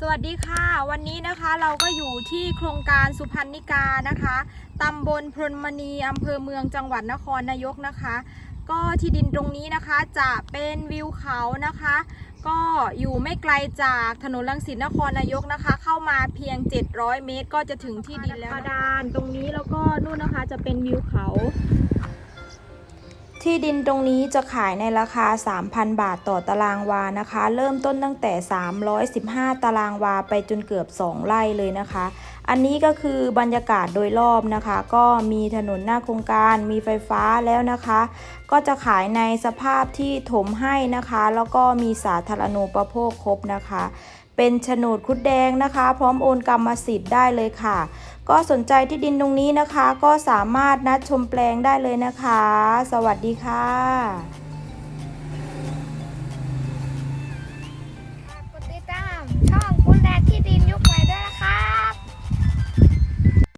สวัสดีค่ะ วันนี้นะคะเราก็อยู่ที่โครงการสุพรรณิกานะคะตำบลพรหมณีอำเภอเมืองจังหวัดนครนายกนะคะ ก็ที่ดินตรงนี้นะคะจะเป็นวิวเขานะคะ ก็อยู่ไม่ไกลจากถนนลังสิตนครนายกนะคะ เข้ามาเพียง 700 เมตร ก็จะถึงที่ดินแล้วดานตรงนี้แล้วก็นู่นนะคะจะเป็นวิวเขา ที่ดินตรงนี้จะขายในราคา 3,000 บาทต่อตารางวานะคะ เริ่มต้นตั้งแต่ 315 ตารางวาไปจนเกือบ 2 ไร่เลยนะคะ อันนี้ก็คือบรรยากาศโดยรอบนะคะ ก็มีถนนหน้าโครงการ มีไฟฟ้าแล้วนะคะ ก็จะขายในสภาพที่ถมให้นะคะ แล้วก็มีสาธารณูปโภคครบนะคะ เป็นโฉนดคุดแดงนะคะ พร้อมโอนกรรมสิทธิ์ได้เลยค่ะ ก็สนใจที่ดินตรงนี้นะคะ ก็สามารถนัดชมแปลงได้เลยนะคะ สวัสดีค่ะ